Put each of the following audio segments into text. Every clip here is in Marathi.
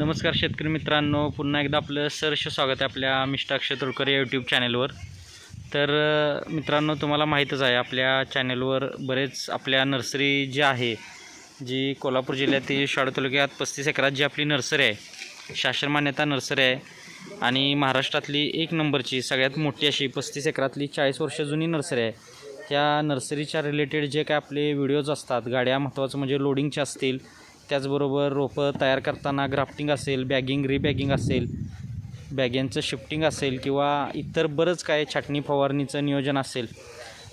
नमस्कार शेतकरी मित्रांनो पुन्हा एकदा आपलं सहर्ष स्वागत आहे आपल्या मिस्टर अक्षय तोडकर या यूट्यूब चॅनेलवर तर मित्रांनो तुम्हाला माहीतच आहे आपल्या चॅनेलवर बरेच आपल्या नर्सरी जी आहे जी कोल्हापूर जिल्ह्यातील शाळा तालुक्यात पस्तीस एकरात जी आपली नर्सरी आहे शासन मान्यता नर्सरी आहे आणि महाराष्ट्रातली एक नंबरची सगळ्यात मोठी अशी पस्तीस एकरातली चाळीस वर्ष जुनी नर्सरी आहे. त्या नर्सरीच्या रिलेटेड जे काय आपले व्हिडिओज असतात गाड्या महत्त्वाचं म्हणजे लोडिंगच्या असतील त्याचबरोबर रोपं तयार करताना ग्राफ्टिंग असेल बॅगिंग रिबॅगिंग असेल बॅग्यांचं शिफ्टिंग असेल किंवा इतर बरंच काय छाटणी फवारणीचं नियोजन असेल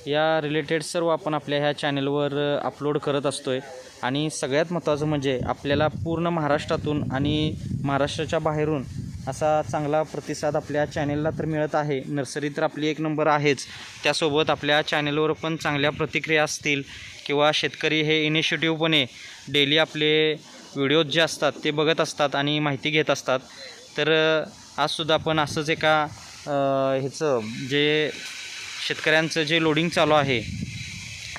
या रिलेटेड सर्व आपण आपल्या ह्या चॅनलवर अपलोड करत असतो आहे आणि सगळ्यात महत्त्वाचं म्हणजे आपल्याला पूर्ण महाराष्ट्रातून आणि महाराष्ट्राच्या बाहेरून असा चांगला प्रतिसाद आपल्या चॅनेलला तर मिळत आहे. नर्सरी तर आपली एक नंबर आहेच. त्यासोबत आपल्या चॅनेलवर पण चांगल्या प्रतिक्रिया असतील. किंवा शेतकरी हे इनिशिएटिव्हपणे डेली आपले व्हिडिओज जे असतात ते बघत असतात आणि माहिती घेत असतात. तर आजसुद्धा आपण असंच एका ह्याचं जे शेतकऱ्यांचं जे लोडिंग चालू आहे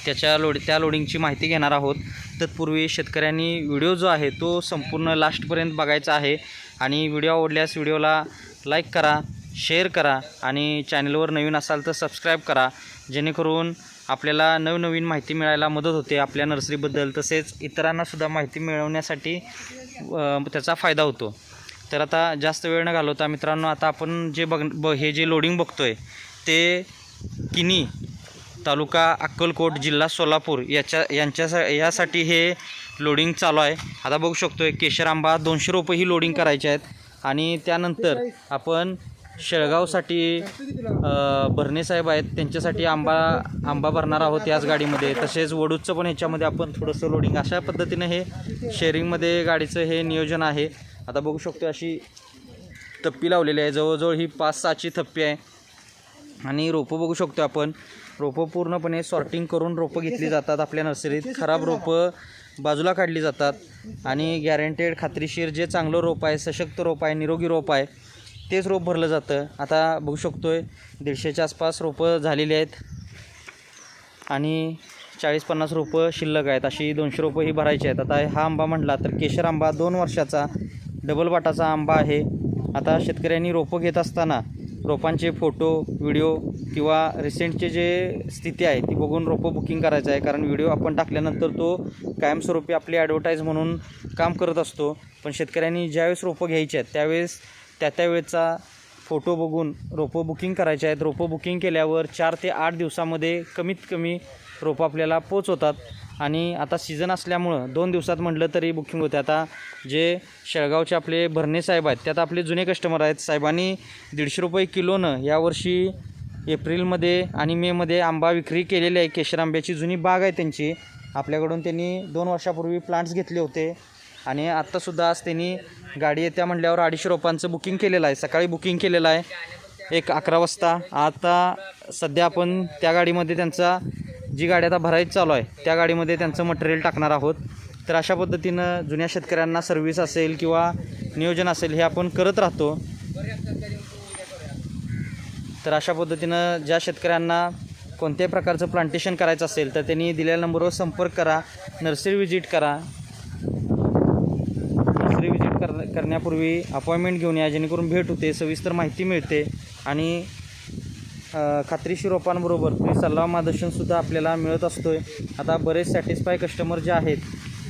त्याच्या लोड त्या लोडिंगची माहिती घेणार आहोत. तत्पूर्वी शेतकऱ्यांनी व्हिडिओ जो आहे तो संपूर्ण लास्टपर्यंत बघायचा आहे. आणि व्हिडिओ आवडल्यास व्हिडिओला लाईक करा शेअर करा आणि चॅनलवर नवीन असाल तर सबस्क्राईब करा. जेणेकरून आपल्याला नवनवीन माहिती मिळायला मदत होते आपल्या नर्सरीबद्दल. तसेच इतरांनासुद्धा माहिती मिळवण्यासाठी त्याचा फायदा होतो. तर आता जास्त वेळ न घालवता मित्रांनो आता आपण जे बघ ब हे जे लोडिंग बघतो आहे ते किनी तालुका अक्कलकोट जिल्हा सोलापूर याच्या यांच्या यासाठी हे लोडिंग चालू आहे. आता बघू शकतो आहे केशर आंबा दोनशे रुपये ही लोडिंग करायचे आहेत. आणि त्यानंतर आपण शेळगावसाठी भरणेसाहेब भरणे साहेब आहेत. त्यांच्यासाठी आंबा आंबा भरणार आहोत याच गाडीमध्ये. तसेच वडूचं पण ह्याच्यामध्ये आपण थोडंसं लोडिंग अशा पद्धतीनं हे शेअरिंगमध्ये गाडीचं हे नियोजन आहे. आता बघू शकतो अशी थप्पी लावलेली आहे. जवळजवळ ही पाच सहाची थप्पी आहे. आणि रोपं बघू शकतो आपण. रोपं पूर्णपणे सॉर्टिंग करून रोपं घेतली जातात आपल्या नर्सरीत. खराब रोपं बाजूला काढली जातात. आणि गॅरंटेड खात्रीशीर जे चांगलं रोप आहे सशक्त रोप आहे निरोगी रोप आहे तेच रोप भरलं जातं. आता बघू शकतो आहे दीडशेच्या आसपास रोपं झालेली आहेत. आणि चाळीस पन्नास रोपं शिल्लक आहेत. अशी दोनशे रोपं ही भरायची आहेत. आता हा आंबा म्हटला तर केशर आंबा दोन वर्षाचा डबल बाटाचा आंबा आहे. आता शेतकऱ्यांनी रोपं घेत असताना रोपांचे फोटो व्हिडिओ किंवा रिसेंटचे जे स्थिती आहे ती बघून रोपं बुकिंग करायचं आहे. कारण व्हिडिओ आपण टाकल्यानंतर तो कायमस्वरूपी आपली ॲडव्हर्टाईज म्हणून काम करत असतो. पण शेतकऱ्यांनी ज्यावेळेस रोपं घ्यायची आहेत त्यावेळेस त्या त्यावेळेचा फोटो बघून रोपं बुकिंग करायचे आहेत. रोपं बुकिंग केल्यावर चार ते आठ दिवसामध्ये कमीत कमी रोपं आपल्याला पोचवतात. आणि आता सीझन असल्यामुळं दोन दिवसात म्हटलं तरी बुकिंग होते. आता जे शेळगावचे आपले भरणे साहेब आहेत त्यात आपले जुने कस्टमर आहेत. साहेबांनी दीडशे रुपये किलोनं यावर्षी एप्रिलमध्ये आणि मेमध्ये आंबा विक्री केलेली आहे. केशर आंब्याची जुनी बाग आहे त्यांची. आपल्याकडून त्यांनी दोन वर्षापूर्वी प्लांट्स घेतले होते. आणि आत्तासुद्धा आज त्यांनी गाडी येत्या म्हटल्यावर अडीचशे रोपांचं बुकिंग केलेलं आहे. सकाळी बुकिंग केलेलं आहे. एक अकरा वाजता. आता सध्या आपण त्या गाडीमध्ये त्यांचा जी गाडी आता भरायची चालू आहे त्या गाडीमध्ये त्यांचं मटेरियल टाकणार आहोत. तर अशा पद्धतीनं जुन्या शेतकऱ्यांना सर्व्हिस असेल किंवा नियोजन असेल हे आपण करत राहतो. तर अशा पद्धतीनं ज्या शेतकऱ्यांना कोणत्याही प्रकारचं प्लांटेशन करायचं असेल तर त्यांनी दिलेल्या नंबरवर संपर्क करा नर्सरी व्हिजिट करा नर्सरी व्हिजिट कर करण्यापूर्वी अपॉइंटमेंट घेऊन या जेणेकरून भेट होते सविस्तर माहिती मिळते आणि खात्रीशी खात्रीशीर रोपांबरोबर तुम्ही म्हणजे सल्ला मार्गदर्शनसुद्धा आपल्याला मिळत असतो आहे आता बरेच सॅटिस्फाय कस्टमर जे आहेत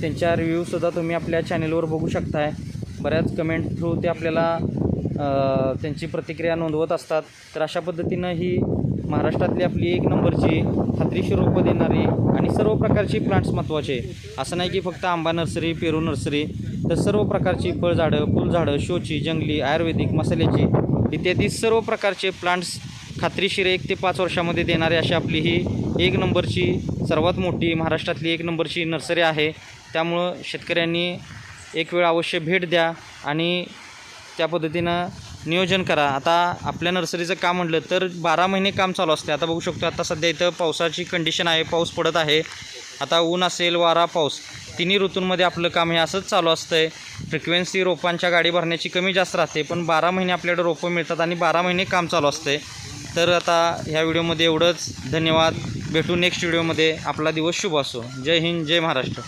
त्यांच्या रिव्ह्यूसुद्धा तुम्ही आपल्या चॅनेलवर बघू शकताय. बऱ्याच कमेंट थ्रू ते आपल्याला त्यांची प्रतिक्रिया नोंदवत असतात. तर अशा पद्धतीनं ही महाराष्ट्रातली आपली एक नंबरची खात्रीशी रोपं देणारी आणि सर्व प्रकारची प्लांट्स महत्त्वाचे असं नाही की फक्त आंबा नर्सरी पेरू नर्सरी तर सर्व प्रकारची फळझाडं फुलझाडं शोची जंगली आयुर्वेदिक मसाल्याची इत्यादी सर्व प्रकारचे प्लांट्स खात्रीशीर एक ते पाच वर्षामध्ये देणारी अशी आपली ही एक नंबरची सर्वात मोठी महाराष्ट्रातली एक नंबरची नर्सरी आहे. त्यामुळं शेतकऱ्यांनी एक वेळ अवश्य भेट द्या आणि त्या पद्धतीनं नियोजन करा. आता आपल्या नर्सरीचं काम म्हटलं तर बारा महिने काम चालू असते. आता बघू शकतो आता सध्या इथं पावसाची कंडिशन आहे पाऊस पडत आहे. आता ऊन असेल वारा पाऊस तिन्ही ऋतूंमध्ये आपलं काम हे असंच चालू असतं आहे फ्रिक्वेन्सी रोपांच्या गाडी भरण्याची कमी जास्त राहते पण बारा महिने आपल्याकडे रोपं मिळतात आणि बारा महिने काम चालू असते तर आता ह्या व्हिडिओमध्ये एवढंच. धन्यवाद. भेटू नेक्स्ट व्हिडिओमध्ये. आपला दिवस शुभ असो. जय हिंद जय महाराष्ट्र.